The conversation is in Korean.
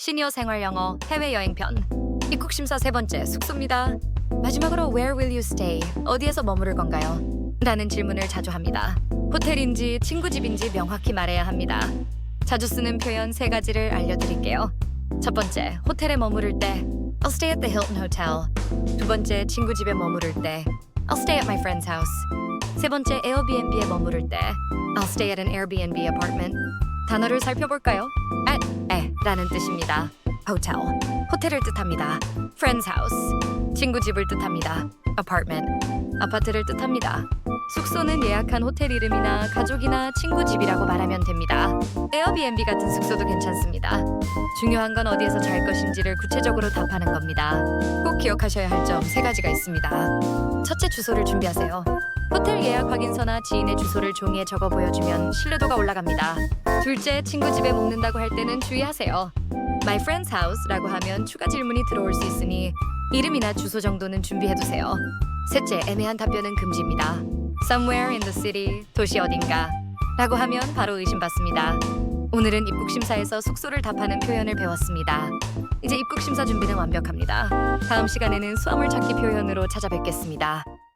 시니어 생활 영어 해외여행 편 입국 심사 세 번째 숙소입니다. 마지막으로 Where will you stay? 어디에서 머무를 건가요? 라는 질문을 자주 합니다. 호텔인지 친구 집인지 명확히 말해야 합니다. 자주 쓰는 표현 세 가지를 알려드릴게요. 첫 번째, 호텔에 머무를 때 I'll stay at the Hilton Hotel. 두 번째, 친구 집에 머무를 때 I'll stay at my friend's house. 세 번째, 에어비앤비에 머무를 때 I'll stay at an Airbnb apartment. 단어를 살펴볼까요? at, 에, 라는 뜻입니다. hotel, 호텔을 뜻합니다. friend's house, 친구 집을 뜻합니다. apartment, 아파트를 뜻합니다. 숙소는 예약한 호텔 이름이나 가족이나 친구 집이라고 말하면 됩니다. 에어비앤비 같은 숙소도 괜찮습니다. 중요한 건 어디에서 잘 것인지를 구체적으로 답하는 겁니다. 꼭 기억하셔야 할 점 세 가지가 있습니다. 첫째 주소를 준비하세요. 호텔 예약 확인서나 지인의 주소를 종이에 적어 보여주면 신뢰도가 올라갑니다. 둘째, 친구 집에 묵는다고 할 때는 주의하세요. My friend's house라고 하면 추가 질문이 들어올 수 있으니 이름이나 주소 정도는 준비해 두세요. 셋째, 애매한 답변은 금지입니다. Somewhere in the city, 도시 어딘가 라고 하면 바로 의심받습니다. 오늘은 입국 심사에서 숙소를 답하는 표현을 배웠습니다. 이제 입국 심사 준비는 완벽합니다. 다음 시간에는 수화물 찾기 표현으로 찾아뵙겠습니다.